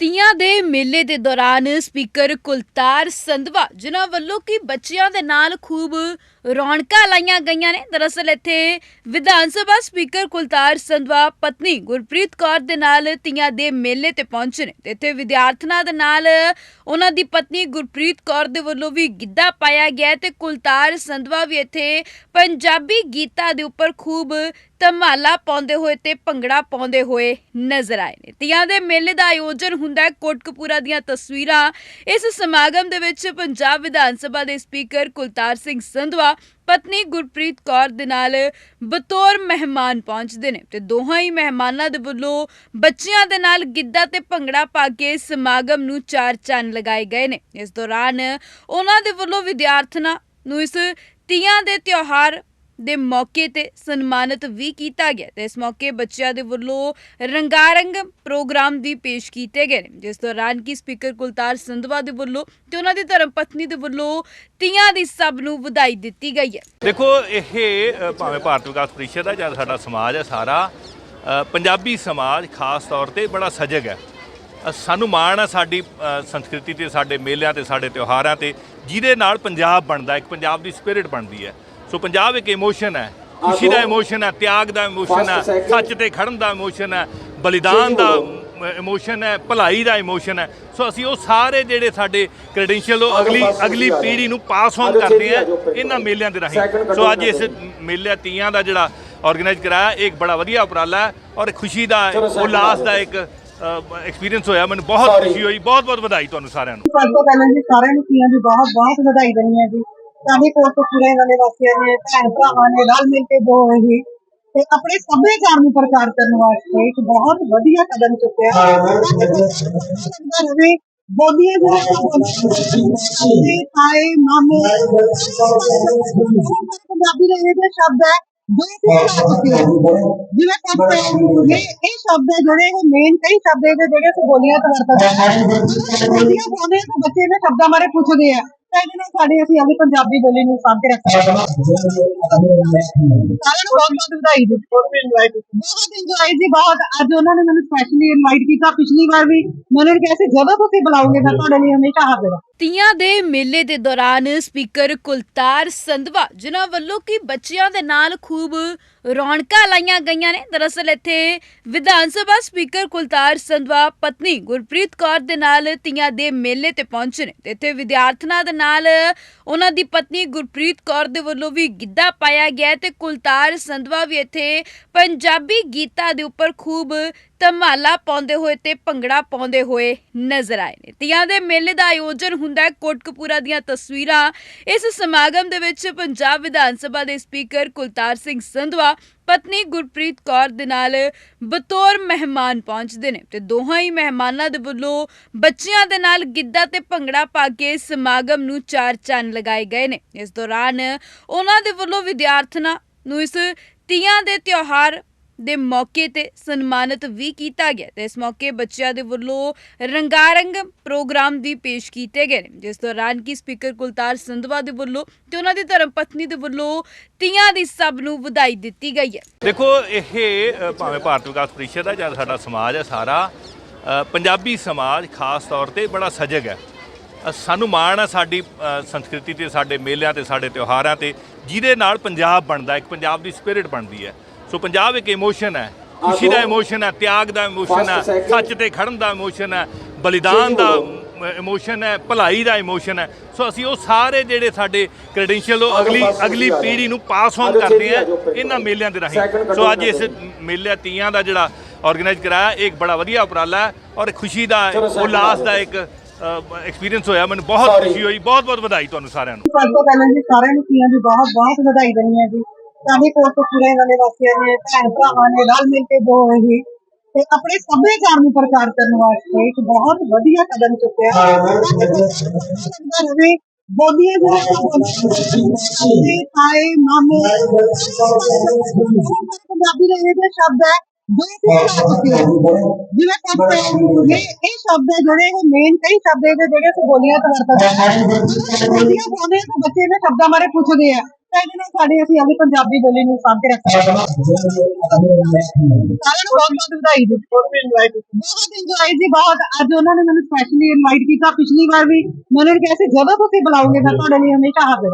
ਤੀਆਂ ਦੇ ਮੇਲੇ ਦੇ ਦੌਰਾਨ ਸਪੀਕਰ ਕੁਲਤਾਰ ਸੰਧਵਾ, ਜਿਨ੍ਹਾਂ ਵੱਲੋਂ ਕਿ ਬੱਚਿਆਂ ਦੇ ਨਾਲ ਖੂਬ ਰੌਣਕਾਂ ਲਾਈਆਂ ਗਈਆਂ ਨੇ। ਦਰਅਸਲ ਇੱਥੇ ਵਿਧਾਨ ਸਭਾ ਸਪੀਕਰ ਕੁਲਤਾਰ ਸੰਧਵਾ, ਪਤਨੀ ਗੁਰਪ੍ਰੀਤ ਕੌਰ ਦੇ ਨਾਲ ਤੀਆਂ ਦੇ ਮੇਲੇ ਤੇ ਪਹੁੰਚੇ ਨੇ। ਤੇ ਇੱਥੇ ਵਿਦਿਆਰਥਣਾਂ ਦੇ ਨਾਲ ਉਹਨਾਂ ਦੀ ਪਤਨੀ ਗੁਰਪ੍ਰੀਤ ਕੌਰ ਦੇ ਵੱਲੋਂ ਵੀ ਗਿੱਧਾ ਪਾਇਆ ਗਿਆ ਹੈ ਤੇ ਕੁਲਤਾਰ ਸੰਧਵਾ ਵੀ ਇੱਥੇ ਪੰਜਾਬੀ ਗੀਤਾਂ ਦੇ ਉੱਪਰ ਖੂਬ ਧਮਾਲਾ ਪਾਉਂਦੇ ਹੋਏ ਤੇ ਭੰਗੜਾ ਪਾਉਂਦੇ ਹੋਏ ਨਜ਼ਰ ਆਏ ਨੇ। ਤੀਆਂ ਦੇ ਮੇਲੇ ਦਾ ਆਯੋਜਨ ਹੁੰਦਾ ਹੈ ਕੋਟਕਪੂਰਾ ਦੀਆਂ ਤਸਵੀਰਾਂ। ਇਸ ਸਮਾਗਮ ਦੇ ਵਿੱਚ ਪੰਜਾਬ ਵਿਧਾਨ ਸਭਾ ਦੇ ਸਪੀਕਰ ਕੁਲਤਾਰ ਸਿੰਘ ਸੰਧਵਾ, ਪਤਨੀ ਗੁਰਪ੍ਰੀਤ ਕੌਰ ਦੇ ਨਾਲ ਬਤੌਰ ਮਹਿਮਾਨ ਪਹੁੰਚਦੇ ਨੇ ਤੇ ਦੋਹਾਂ ਹੀ ਮਹਿਮਾਨਾਂ ਦੇ ਵੱਲੋਂ ਬੱਚਿਆਂ ਦੇ ਨਾਲ ਗਿੱਧਾ ਤੇ ਭੰਗੜਾ ਪਾ ਕੇ ਸਮਾਗਮ ਨੂੰ ਚਾਰ ਚੰਨ ਲਗਾਏ ਗਏ ਨੇ। ਇਸ ਦੌਰਾਨ ਉਹਨਾਂ ਦੇ ਵੱਲੋਂ ਵਿਦਿਆਰਥਣਾਂ ਨੂੰ ਇਸ ਤੀਆਂ ਦੇ ਤਿਉਹਾਰ ਦੇ ਮੌਕੇ ਤੇ ਸਨਮਾਨਿਤ ਵੀ ਕੀਤਾ ਗਿਆ ਤੇ ਇਸ ਮੌਕੇ ਬੱਚਿਆਂ ਦੇ ਵੱਲੋਂ ਰੰਗਾਰੰਗ ਪ੍ਰੋਗਰਾਮ ਵੀ ਪੇਸ਼ ਕੀਤੇ ਗਏ ਨੇ। ਜਿਸ ਦੌਰਾਨ ਕੀ ਸਪੀਕਰ ਕੁਲਤਾਰ ਸੰਧਵਾ ਦੇ ਵੱਲੋਂ ਤੇ ਉਹਨਾਂ ਦੀ ਧਰਮ ਪਤਨੀ ਦੇ ਵੱਲੋਂ ਤੀਆਂ ਦੀ ਸਭ ਨੂੰ ਵਧਾਈ ਦਿੱਤੀ ਗਈ ਹੈ। ਦੇਖੋ, ਇਹ ਭਾਵੇਂ ਭਾਰਤ ਵਿਕਾਸ ਪ੍ਰੀਸ਼ਦ ਹੈ ਜਾਂ ਸਾਡਾ ਸਮਾਜ ਹੈ ਸਾਰਾ ਪੰਜਾਬੀ ਸਮਾਜ ਖਾਸ ਤੌਰ ਤੇ ਬੜਾ ਸਜਗ ਹੈ। ਸਾਨੂੰ ਮਾਣ ਆ ਸਾਡੀ ਸੰਸਕ੍ਰਿਤੀ ਤੇ, ਸਾਡੇ ਮੇਲਿਆਂ ਤੇ, ਸਾਡੇ ਤਿਉਹਾਰਾਂ ਤੇ, ਜਿਹਦੇ ਨਾਲ ਪੰਜਾਬ ਬਣਦਾ ਇੱਕ ਪੰਜਾਬ ਦੀ ਸਪਿਰਿਟ ਬਣਦੀ ਹੈ। ਸੋ ਪੰਜਾਬ ਇੱਕ ਇਮੋਸ਼ਨ ਹੈ। ਖੁਸ਼ੀ ਦਾ ਇਮੋਸ਼ਨ ਹੈ ਤਿਆਗ ਦਾ ਇਮੋਸ਼ਨ ਹੈ ਸੱਚ ਤੇ ਖੜਨ ਦਾ ਇਮੋਸ਼ਨ ਹੈ ਬਲੀਦਾਨ ਦਾ ਇਮੋਸ਼ਨ ਹੈ ਭਲਾਈ ਦਾ ਇਮੋਸ਼ਨ ਹੈ। ਸੋ ਅਸੀਂ ਉਹ ਸਾਰੇ ਜਿਹੜੇ ਸਾਡੇ ਕ੍ਰੈਡੈਂਸ਼ੀਅਲ ਉਹ ਅਗਲੀ ਅਗਲੀ ਪੀੜ੍ਹੀ ਨੂੰ ਪਾਸ ਔਨ ਕਰਦੇ ਆ ਇਹਨਾਂ ਮੇਲਿਆਂ ਦੇ ਰਾਹੀਂ। ਸੋ ਅੱਜ ਇਸ ਮੇਲੇ ਤੀਆਂ ਦਾ ਜਿਹੜਾ ਆਰਗੇਨਾਈਜ਼ ਕਰਾਇਆ ਇਹ ਇੱਕ ਬੜਾ ਵਧੀਆ ਉਪਰਾਲਾ ਹੈ ਔਰ ਖੁਸ਼ੀ ਦਾ ਉਲਾਸ ਦਾ ਇੱਕ ਐਕਸਪੀਰੀਅੰਸ ਹੋਇਆ। ਮੈਨੂੰ ਬਹੁਤ ਖੁਸ਼ੀ ਹੋਈ ਬਹੁਤ ਬਹੁਤ ਵਧਾਈ ਤੁਹਾਨੂੰ ਸਾਰਿਆਂ ਨੂੰ। ਸਭ ਤੋਂ ਪਹਿਲਾਂ ਜੀ ਸਾਰਿਆਂ ਨੂੰ ਤੀਆਂ ਦੀ ਬਹੁਤ ਬਹੁਤ ਵਧਾਈ ਦੇਣੀ ਹੈ ਜੀ। ਸਾਡੇ ਕੋਲ ਤੋਂ ਪੂਰੇ ਵਾਲੇ ਵਾਸੀਆਂ ਨੇ ਭੈਣ ਭਰਾਵਾਂ ਨੇ ਰਲ ਮਿਲ ਕੇ ਜੋ ਇਹ ਤੇ ਆਪਣੇ ਸੱਭਿਆਚਾਰ ਨੂੰ ਪ੍ਰਚਾਰ ਕਰਨ ਵਾਸਤੇ ਇੱਕ ਬਹੁਤ ਵਧੀਆ ਕਦਮ ਚੁੱਕਿਆ ਲੱਗਦਾ ਰਵੇ ਬੋਲੀਆਂ ਜਿਹੜੇ ਆਏ ਮਾਮੇ ਪੰਜਾਬੀ ਦੇ ਇਹ ਸ਼ਬਦ ਹੈ ਜਿਵੇਂ ਕਹਿੰਦੇ ਇਹ ਇਹ ਸ਼ਬਦ ਜਿਹੜੇ ਇਹ ਮੇਨ ਕਈ ਸ਼ਬਦ ਜਿਹੜੇ ਅਸੀਂ ਬੋਲੀਆਂ ਤੋਂ ਵਰਤਦੇ ਹਾਂ ਬੋਲੀਆਂ ਪਾਉਂਦੇ ਤਾਂ ਬੱਚੇ ਇਹਨਾਂ ਸ਼ਬਦਾਂ ਬਾਰੇ ਪੁੱਛਦੇ ਆ ਤਾਂ ਇਹਦੇ ਨਾਲ ਸਾਡੇ ਅਸੀਂ ਆਪਣੀ ਪੰਜਾਬੀ ਬੋਲੀ ਨੂੰ ਸਾਂਭ ਕੇ ਰੱਖ ਸਕਦੇ ਹਾਂ ਸਾਰਿਆਂ ਨੂੰ ਬਹੁਤ ਬਹੁਤ ਵਧਾਈ ਜੀ ਬਹੁਤ ਇੰਜੋਏ ਜੀ ਬਹੁਤ। ਅੱਜ ਉਹਨਾਂ ਨੇ ਮੈਨੂੰ ਸਪੈਸ਼ਲੀ ਇਨਵਾਈਟ ਕੀਤਾ ਪਿਛਲੀ ਵਾਰ ਵੀ। ਮੈਨੂੰ ਕਿਹਾ ਸੀ ਜਦੋਂ ਤੁਸੀਂ ਬੁਲਾਓਗੇ ਮੈਂ ਤੁਹਾਡੇ ਲਈ ਹਮੇਸ਼ਾ ਹਾਜ਼ਰ ਹਾਂ। ਤੀਆਂ ਦੇ ਮੇਲੇ ਦੇ ਦੌਰਾਨ ਸਪੀਕਰ ਕੁਲਤਾਰ ਸੰਧਵਾ, ਜਿਨ੍ਹਾਂ ਵੱਲੋਂ ਕਿ ਬੱਚਿਆਂ ਦੇ ਨਾਲ ਖੂਬ ਰੌਣਕਾਂ ਲਾਈਆਂ ਗਈਆਂ ਨੇ। ਦਰਅਸਲ ਇੱਥੇ ਵਿਧਾਨ ਸਭਾ ਸਪੀਕਰ ਕੁਲਤਾਰ ਸੰਧਵਾ, ਪਤਨੀ ਗੁਰਪ੍ਰੀਤ ਕੌਰ ਦੇ ਨਾਲ ਤੀਆਂ ਦੇ ਮੇਲੇ ਤੇ ਪਹੁੰਚੇ ਨੇ। ਤੇ ਇੱਥੇ ਵਿਦਿਆਰਥਣਾਂ ਦੇ ਨਾਲ ਉਹਨਾਂ ਦੀ ਪਤਨੀ ਗੁਰਪ੍ਰੀਤ ਕੌਰ ਦੇ ਵੱਲੋਂ ਵੀ ਗਿੱਧਾ ਪਾਇਆ ਗਿਆ ਹੈ ਤੇ ਕੁਲਤਾਰ ਸੰਧਵਾ ਵੀ ਇੱਥੇ ਪੰਜਾਬੀ ਗੀਤਾਂ ਦੇ ਉੱਪਰ ਖੂਬ ਧਮਾਲਾ ਪਾਉਂਦੇ ਹੋਏ ਤੇ ਭੰਗੜਾ ਪਾਉਂਦੇ ਹੋਏ ਨਜ਼ਰ ਆਏ ਨੇ। ਤੀਆਂ ਦੇ ਮੇਲੇ ਦਾ ਆਯੋਜਨ ਹੁੰਦਾ ਹੈ ਕੋਟਕਪੂਰਾ ਦੀਆਂ ਤਸਵੀਰਾਂ। ਇਸ ਸਮਾਗਮ ਦੇ ਵਿੱਚ ਪੰਜਾਬ ਵਿਧਾਨ ਸਭਾ ਦੇ ਸਪੀਕਰ ਕੁਲਤਾਰ ਸਿੰਘ ਸੰਧਵਾ, ਪਤਨੀ ਗੁਰਪ੍ਰੀਤ ਕੌਰ ਦੇ ਨਾਲ ਬਤੌਰ ਮਹਿਮਾਨ ਪਹੁੰਚਦੇ ਨੇ ਤੇ ਦੋਹਾਂ ਹੀ ਮਹਿਮਾਨਾਂ ਦੇ ਵੱਲੋਂ ਬੱਚਿਆਂ ਦੇ ਨਾਲ ਗਿੱਧਾ ਤੇ ਭੰਗੜਾ ਪਾ ਕੇ ਸਮਾਗਮ ਨੂੰ ਚਾਰ ਚੰਨ ਲਗਾਏ ਗਏ ਨੇ। ਇਸ ਦੌਰਾਨ ਉਹਨਾਂ ਦੇ ਵੱਲੋਂ ਵਿਦਿਆਰਥਣਾਂ ਨੂੰ ਇਸ ਤੀਆਂ ਦੇ ਤਿਉਹਾਰ ਦੇ ਮੌਕੇ ਤੇ ਸਨਮਾਨਿਤ ਵੀ ਕੀਤਾ ਗਿਆ ਤੇ ਇਸ ਮੌਕੇ ਬੱਚਿਆਂ ਦੇ ਵੱਲੋਂ ਰੰਗਾਰੰਗ ਪ੍ਰੋਗਰਾਮ ਵੀ ਪੇਸ਼ ਕੀਤੇ ਗਏ ਨੇ। ਜਿਸ ਦੌਰਾਨ ਕੀ ਸਪੀਕਰ ਕੁਲਤਾਰ ਸੰਧਵਾ ਦੇ ਵੱਲੋਂ ਤੇ ਉਹਨਾਂ ਦੀ ਧਰਮ ਪਤਨੀ ਦੇ ਵੱਲੋਂ ਤੀਆਂ ਦੀ ਸਭ ਨੂੰ ਵਧਾਈ ਦਿੱਤੀ ਗਈ ਹੈ। ਦੇਖੋ, ਇਹ ਭਾਵੇਂ ਭਾਰਤ ਵਿਕਾਸ ਪ੍ਰੀਸ਼ਦ ਹੈ ਜਾਂ ਸਾਡਾ ਸਮਾਜ ਹੈ ਸਾਰਾ ਪੰਜਾਬੀ ਸਮਾਜ ਖਾਸ ਤੌਰ ਤੇ ਬੜਾ ਸਜਗ ਹੈ। ਸਾਨੂੰ ਮਾਣ ਹੈ ਸਾਡੀ ਸੰਸਕ੍ਰਿਤੀ ਤੇ, ਸਾਡੇ ਮੇਲਿਆਂ ਤੇ, ਸਾਡੇ ਤਿਉਹਾਰਾਂ ਤੇ, ਜਿਹਦੇ ਨਾਲ ਪੰਜਾਬ ਬਣਦਾ ਇੱਕ ਪੰਜਾਬ ਦੀ ਸਪਿਰਿਟ ਬਣਦੀ ਹੈ। ਸੋ ਪੰਜਾਬ ਇੱਕ ਇਮੋਸ਼ਨ ਹੈ। ਖੁਸ਼ੀ ਦਾ ਇਮੋਸ਼ਨ ਹੈ ਤਿਆਗ ਦਾ ਇਮੋਸ਼ਨ ਹੈ ਸੱਚ ਤੇ ਖੜਨ ਦਾ ਇਮੋਸ਼ਨ ਹੈ ਬਲੀਦਾਨ ਦਾ ਇਮੋਸ਼ਨ ਹੈ ਭਲਾਈ ਦਾ ਇਮੋਸ਼ਨ ਹੈ। ਸੋ ਅਸੀਂ ਉਹ ਸਾਰੇ ਜਿਹੜੇ ਸਾਡੇ ਕ੍ਰੈਡੈਂਸ਼ੀਅਲ ਉਹ ਅਗਲੀ ਅਗਲੀ ਪੀੜ੍ਹੀ ਨੂੰ ਪਾਸ ਔਨ ਕਰਦੇ ਆ ਇਹਨਾਂ ਮੇਲਿਆਂ ਦੇ ਰਾਹੀਂ। ਸੋ ਅੱਜ ਇਸ ਮੇਲੇ ਤੀਆਂ ਦਾ ਜਿਹੜਾ ਆਰਗੇਨਾਈਜ਼ ਕਰਾਇਆ ਇਹ ਇੱਕ ਬੜਾ ਵਧੀਆ ਉਪਰਾਲਾ ਹੈ ਔਰ ਖੁਸ਼ੀ ਦਾ ਉਲਾਸ ਦਾ ਇੱਕ ਐਕਸਪੀਰੀਅੰਸ ਹੋਇਆ। ਮੈਨੂੰ ਬਹੁਤ ਖੁਸ਼ੀ ਹੋਈ ਬਹੁਤ ਬਹੁਤ ਵਧਾਈ ਤੁਹਾਨੂੰ ਸਾਰਿਆਂ ਨੂੰ। ਸਭ ਤੋਂ ਪਹਿਲਾਂ ਜੀ ਸਾਰਿਆਂ ਨੂੰ ਤੀਆਂ ਦੀ ਬਹੁਤ ਬਹੁਤ ਵਧਾਈ ਦੇਣੀ ਹੈ ਜੀ। ਸਾਡੇ ਕੋਲ ਤੋਂ ਪੂਰੇ ਵਾਲੇ ਵਾਸੀਆਂ ਨੇ ਭੈਣ ਭਰਾਵਾਂ ਨੇ ਰਲ ਮਿਲ ਕੇ ਜੋ ਇਹ ਤੇ ਆਪਣੇ ਸੱਭਿਆਚਾਰ ਨੂੰ ਪ੍ਰਚਾਰ ਕਰਨ ਵਾਸਤੇ ਇੱਕ ਬਹੁਤ ਵਧੀਆ ਕਦਮ ਚੁੱਕਿਆ। ਲੱਗਦਾ ਰਵੇ ਬੋਲੀਆਂ ਜਿਹੜੇ ਆਏ ਮਾਮੇ ਪੰਜਾਬੀ ਦੇ ਇਹ ਸ਼ਬਦ ਹੈ ਜਿਵੇਂ ਕਹਿੰਦੇ ਇਹ ਇਹ ਸ਼ਬਦ ਹੈ ਜਿਹੜੇ ਇਹ ਮੇਨ ਕਈ ਸ਼ਬਦ ਜਿਹੜੇ ਬੋਲੀਆਂ ਤੋਂ ਵਰਤਦੇ ਹਾਂ। ਬੋਲੀਆਂ ਪਾਉਂਦੇ ਤਾਂ ਬੱਚੇ ਇਹਨਾਂ ਸ਼ਬਦਾਂ ਬਾਰੇ ਪੁੱਛਦੇ ਆ। ਤਾਂ ਇਹਦੇ ਨਾਲ ਸਾਡੇ ਅਸੀਂ ਆਪਣੀ ਪੰਜਾਬੀ ਬੋਲੀ ਨੂੰ ਸਾਂਭ ਕੇ ਰੱਖਾਂਗੇ ਸਾਰਿਆਂ ਨੂੰ ਬਹੁਤ ਬਹੁਤ ਵਧਾਈ ਜੀ ਬਹੁਤ ਇੰਜੋਏ ਜੀ ਬਹੁਤ। ਅੱਜ ਉਹਨਾਂ ਨੇ ਮੈਨੂੰ ਸਪੈਸ਼ਲੀ ਇਨਵਾਈਟ ਕੀਤਾ ਪਿਛਲੀ ਵਾਰ ਵੀ। ਮੈਂ ਉਹਨਾਂ ਨੂੰ ਕਿਹਾ ਸੀ ਜਦੋਂ ਤੁਸੀਂ ਬੁਲਾਓਗੇ ਮੈਂ ਤੁਹਾਡੇ ਲਈ ਹਮੇਸ਼ਾ ਹਾਜ਼ਰ ਹਾਂ।